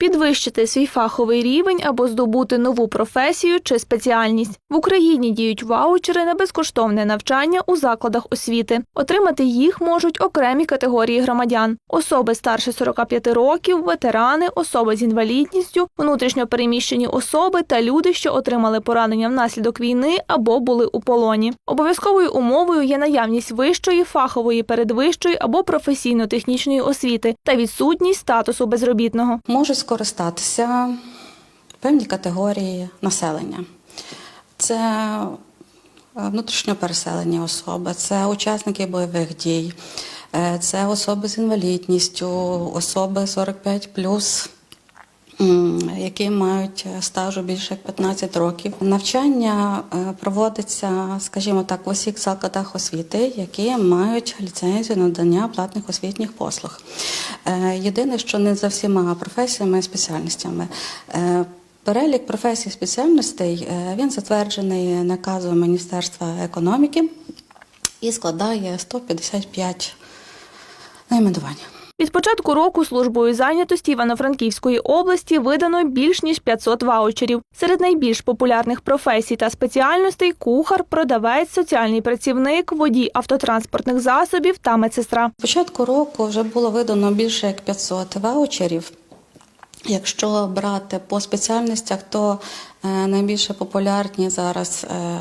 підвищити свій фаховий рівень або здобути нову професію чи спеціальність. В Україні діють ваучери на безкоштовне навчання у закладах освіти. Отримати їх можуть окремі категорії громадян: особи старше 45 років, ветерани, особи з інвалідністю, внутрішньо переміщені особи та люди, що отримали поранення внаслідок війни або були у полоні. Обов'язковою умовою є наявність вищої, фахової, передвищої або професійно-технічної освіти та відсутність статусу безробітного. Можуть скористатися певні категорії населення. Це е, внутрішньо переселені особи, це учасники бойових дій, е, це особи з інвалідністю, особи 45 які мають стажу більше як 15 років. Навчання е, проводиться, скажімо так, в усіх закладах освіти, які мають ліцензію надання платних освітніх послуг. Е, Єдине, що не за всіма професіями і спеціальностями. Е, Перелік професій спеціальностей е, він затверджений наказом Міністерства економіки і складає 155 найменувань. Від початку року службою зайнятості Івано-Франківської області видано більш ніж 500 ваучерів. Серед найбільш популярних професій та спеціальностей кухар, продавець, соціальний працівник, водій автотранспортних засобів та медсестра. З початку року вже було видано більше як 500 ваучерів. Якщо брати по спеціальностях, то е, найбільше популярні зараз е,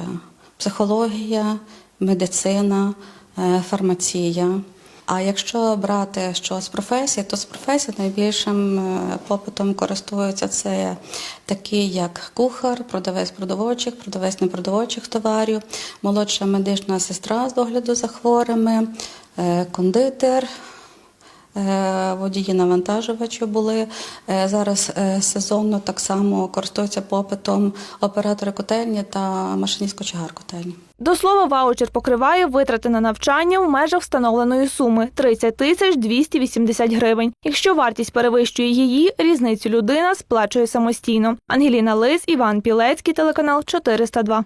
психологія, медицина, е, фармація. А якщо брати що з професій, то з професій найбільшим е, попитом користуються це такі, як кухар, продавець продовольчих, продавець непродовольчих товарів, молодша медична сестра з догляду за хворими, е, кондитер. Е, Водії навантажувачі були зараз сезонно так само користуються попитом оператори котельні та машиніст кочегар котельні. До слова, ваучер покриває витрати на навчання в межах встановленої суми 30 тисяч 280 гривень. Якщо вартість перевищує її, різницю людина сплачує самостійно. Ангеліна Лис, Іван Пілецький, телеканал 402.